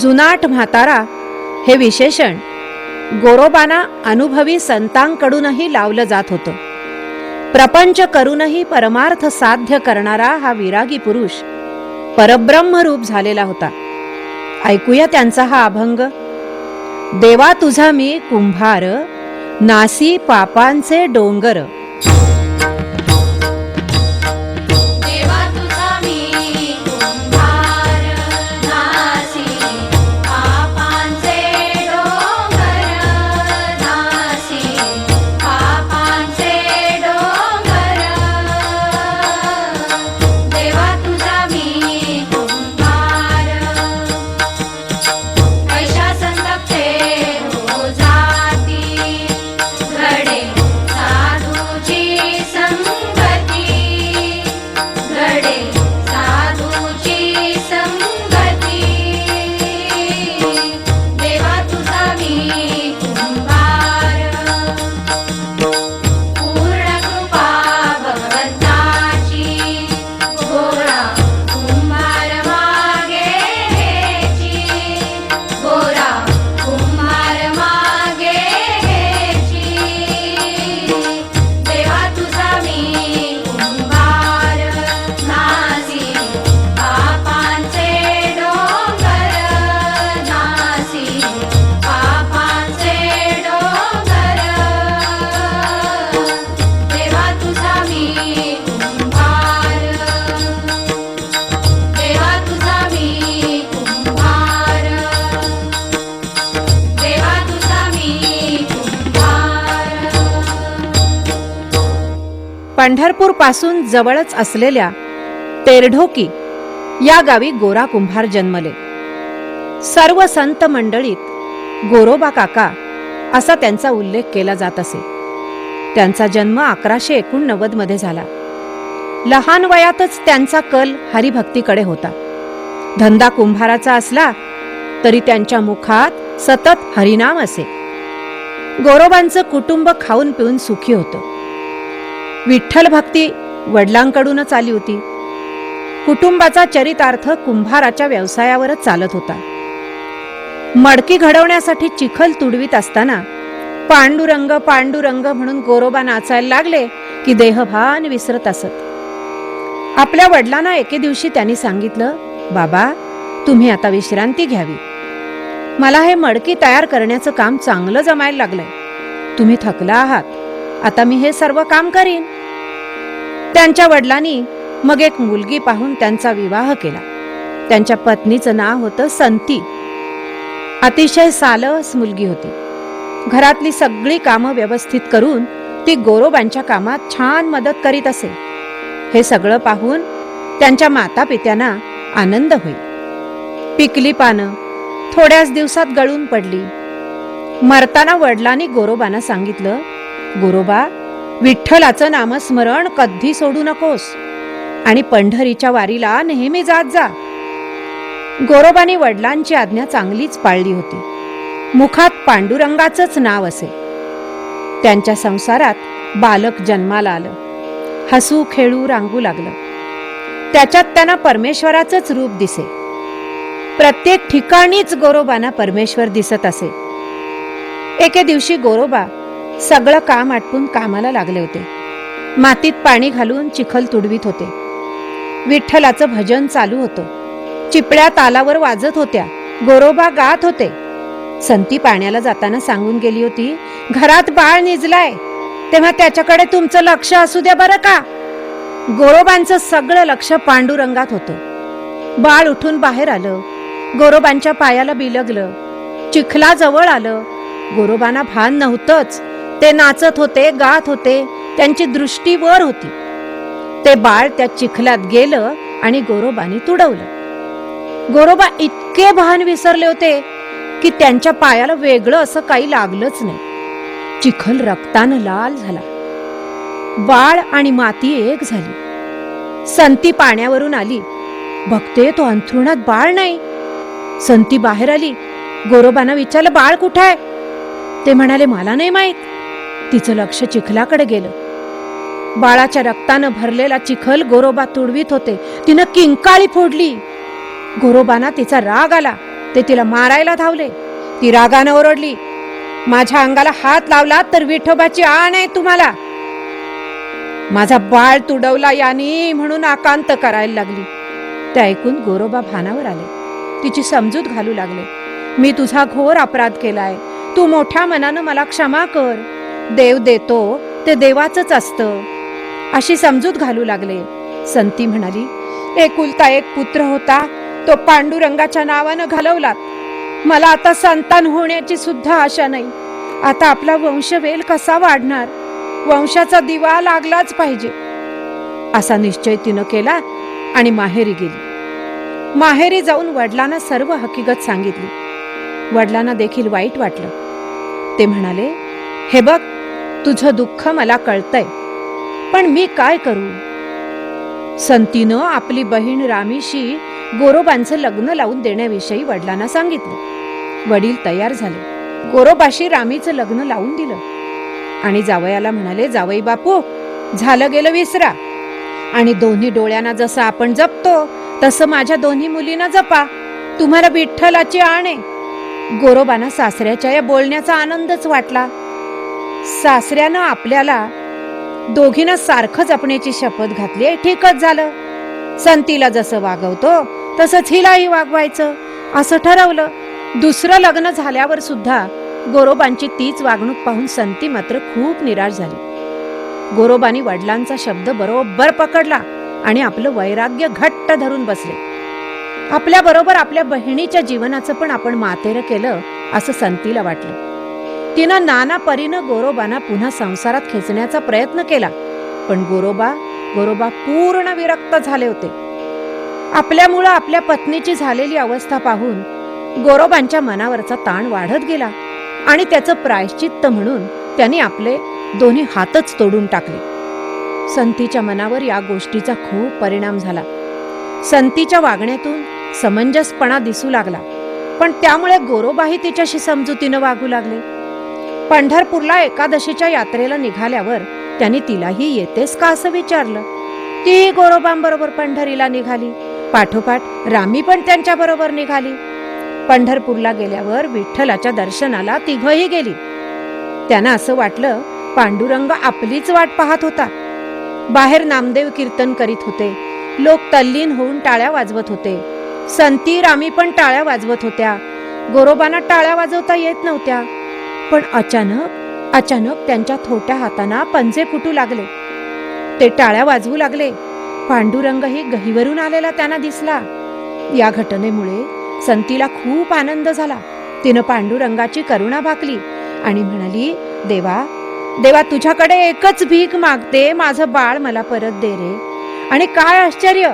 जुनाट म्हातारा हे विशेषण गोरोबाना अनुभवी संतांकडूनही लावलं जात होतं. प्रपंच करूनही परमार्थ साध्य करणारा हा विरागी पुरुष परब्रह्मरूप झालेला होता. ऐकूया त्यांचा हा अभंग देवा तुझा मी कुंभार नासी पापांचे डोंगर पंढरपूरपासून जवळच असलेल्या तेरढोकी या गावी गोरा कुंभार जन्मले. सर्व संत मंडळीत गोरोबा काका असा त्यांचा उल्लेख केला जात असे. त्यांचा जन्म अकराशे एकोणनव्वदमध्ये झाला. लहान वयातच त्यांचा कल हरिभक्तीकडे होता. धंदा कुंभाराचा असला तरी त्यांच्या मुखात सतत हरिनाम असे. गोरोबांचं कुटुंब खाऊन पिऊन सुखी होतं. विठ्ठल भक्ती वडिलांकडूनच आली होती. कुटुंबाचा चरितार्थ कुंभाराच्या व्यवसायावरच चालत होता. मडकी घडवण्यासाठी चिखल तुडवीत असताना पांडुरंग पांडुरंग म्हणून गोरोबा नाचायला लागले की देहभान विसरत असत. आपल्या वडिलांना एके दिवशी त्यांनी सांगितलं बाबा तुम्ही आता विश्रांती घ्यावी. मला हे मडकी तयार करण्याचं काम चांगलं जमायला लागलंय. तुम्ही थकला आहात. आता मी हे सर्व काम करीन. त्यांच्या वडिलांनी मग एक मुलगी पाहून त्यांचा विवाह केला. त्यांच्या पत्नीचं नाव होतं संती. अतिशय सालस मुलगी होती. घरातली सगळी कामं व्यवस्थित करून ती गोरोबांच्या कामात छान मदत करीत असे. हे सगळं पाहून त्यांच्या माता पित्यांना आनंद होई पिकली पानं थोड्याच दिवसात गळून पडली. मरताना वडिलांनी गोरोबांना सांगितलं गोरोबा विठ्ठलाचं नामस्मरण कधी सोडू नकोस. आणि पंढरीच्या वारीला नेहमी जात जा. गोरोबाने वडिलांची आज्ञा चांगलीच पाळली होती. मुखात पांडुरंगाचंच नाव असे. त्यांच्या संसारात बालक जन्माला आलं. हसू खेळू रांगू लागलं. त्याच्यात त्यांना परमेश्वराचंच रूप दिसे. प्रत्येक ठिकाणीच गोरोबांना परमेश्वर दिसत असे. एके दिवशी गोरोबा सगळं काम आटपून कामाला लागले होते. मातीत पाणी घालून चिखल तुडवीत होते. विठ्ठलाचं भजन चालू होतं. चिपळ्या तालावर वाजत होत्या. गोरोबा गात होते. संती पाण्याला जाताना सांगून गेली होती घरात बाळ निजलाय. तेव्हा त्याच्याकडे तुमचं लक्ष असू द्या बरं का. गोरोबांचं सगळं लक्ष पांडुरंगात होतं. बाळ उठून बाहेर आलं. गोरोबांच्या पायाला बिलगलं. चिखला जवळ आलं. गोरोबांना भान नव्हतंच. ते नाचत होते गात होते त्यांची दृष्टी वर होती. ते बाळ त्या चिखलात गेलं आणि गोरोबाने तुडवलं. गोरोबा इतके भान विसरले होते की त्यांच्या पायाला वेगळं असं काही लागलंच नाही. चिखल रक्तानं लाल झाला. बाळ आणि माती एक झाली. संती पाण्यावरून आली. बघते तो अंथरुणात बाळ नाही. संती बाहेर आली. गोरोबांना विचारलं बाळ कुठं आहे? ते म्हणाले मला नाही माहीत. तिचं लक्ष चिखलाकडे गेलं. बाळाच्या रक्तानं भरलेला चिखल गोरोबा तुडवीत होते. तिनं किंकाळी फोडली. गोरोबांना तिचा राग आला. ते तिला मारायला धावले. ती रागानं ओरडली माझ्या अंगाला हात लावला तर विठोबाची आण आहे तुम्हाला. माझा बाळ तुडवला यानी म्हणून आकांत करायला लागली. ते ऐकून गोरोबा भानावर आले. तिची समजूत घालू लागले. मी तुझा घोर अपराध केलाय. तू मोठ्या मनानं मला क्षमा कर. देव देतो ते देवाचंच असतं. अशी समजूत घालू लागले. संती म्हणाली एकुलता एक पुत्र होता तो पांडुरंगाच्या नावानं घालवलात मला आता संतान होण्याची सुद्धा आशा नाही. आता आपला वंशवेल कसा वाढणार? वंशाचा दिवा लागलाच पाहिजे. असा निश्चय तिनं केला आणि माहेरी गेली. माहेरी जाऊन वडिलांना सर्व हकीकत सांगितली. वडिलांना देखील वाईट वाटलं. ते म्हणाले हे बघ तुझं दुःख मला कळतंय. पण मी काय करू? संतीनं आपली बहीण रामीशी गोरोबांचं लग्न लावून देण्याविषयी वडिलांना सांगितलं. वडील तयार झाले. गोरोबाशी रामीचं लग्न लावून दिलं. आणि जावयाला म्हणाले जावई बापू झालं गेलं विसरा. आणि दोन्ही डोळ्यांना जसं आपण जपतो तसं माझ्या दोन्ही मुलींना जपा. तुम्हाला विठ्ठलाची आणे आहे. गोरोबांना सासऱ्याच्या या बोलण्याचा आनंदच वाटला. सासऱ्यानं आपल्याला दोघीनं सारखं जपण्याची शपथ घातली आहे. ठीकच झालं. संतीला जसं वागवतो तसंच हिलाही वागवायचं. असं ठरवलं. दुसरं लग्न झाल्यावर सुद्धा गोरोबांची तीच वागणूक पाहून संती मात्र खूप निराश झाली. गोरोबानी वडिलांचा शब्द बरोबर पकडला आणि आपलं वैराग्य घट्ट धरून बसले. आपल्या बरोबर आपल्या बहिणीच्या जीवनाचं पण आपण मातेर केलं असं संतीला वाटलं. तिनं नाना परीनं गोरोबांना पुन्हा संसारात खेचण्याचा प्रयत्न केला. पण गोरोबा गोरोबा पूर्ण विरक्त झाले होते. आपल्यामुळं आपल्या पत्नीची झालेली अवस्था पाहून गोरोबांच्या मनावरचा ताण वाढत गेला आणि त्याचं प्रायश्चित्त म्हणून त्यांनी आपले दोन्ही हातच तोडून टाकले. संतीच्या मनावर या गोष्टीचा खूप परिणाम झाला. संतीच्या वागण्यातून समंजसपणा दिसू लागला. पण त्यामुळे गोरोबाही तिच्याशी समजुतीनं वागू लागले. पंढरपूरला एकादशीच्या यात्रेला निघाल्यावर त्यांनी तिलाही येतेस का असं विचारलं. ती गोरोबांबरोबर पंढरीला निघाली. पाठोपाठ रामी पण त्यांच्या बरोबर निघाली. पंढरपूरला गेल्यावर विठ्ठलाच्या दर्शनाला तिघही गेली. त्यांना असं वाटलं पांडुरंग आपलीच वाट पाहत होता. बाहेर नामदेव कीर्तन करीत होते. लोक तल्लीन होऊन टाळ्या वाजवत होते. संती रामी पण टाळ्या वाजवत होत्या. गोरोबांना टाळ्या वाजवता येत नव्हत्या. पण अचानक अचानक त्यांच्या थोट्या हातांना पंजे फुटू लागले. ते टाळ्या वाजवू लागले. पांडुरंगही गहीवरून आलेला त्यांना दिसला. या घटनेमुळे संतीला खूप आनंद झाला. तिनं पांडुरंगाची करुणा भाकली आणि म्हणाली देवा देवा तुझ्याकडे एकच भीक मागते. माझं बाळ मला परत दे रे. आणि काय आश्चर्य!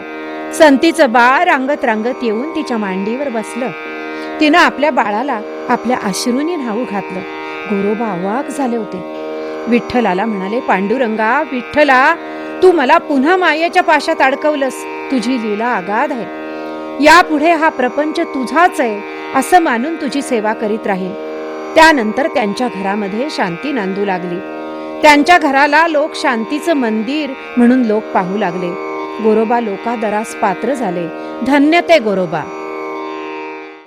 संतीचं बाळ रांगत रांगत येऊन तिच्या मांडीवर बसलं. तिनं आपल्या बाळाला आपल्या अश्रूंनी न्हाऊ घातलं. गोरोबा अवाक झाले होते. विठ्ठलाला म्हणाले पांडुरंगा विठ्ठला तू मला पुन्हा मायेच्या पाशात अडकवलंस. तुझी लीला आगाध आहे. यापुढे हा प्रपंच तुझाच आहे असं मानून तुझी सेवा करीत राहील त्यानंतर त्यांच्या घरामध्ये शांती नांदू लागली. त्यांच्या घराला लोक शांतीचं मंदिर म्हणून लोक पाहू लागले. गोरोबा लोकादरास पात्र झाले. धन्य ते गोरोबा.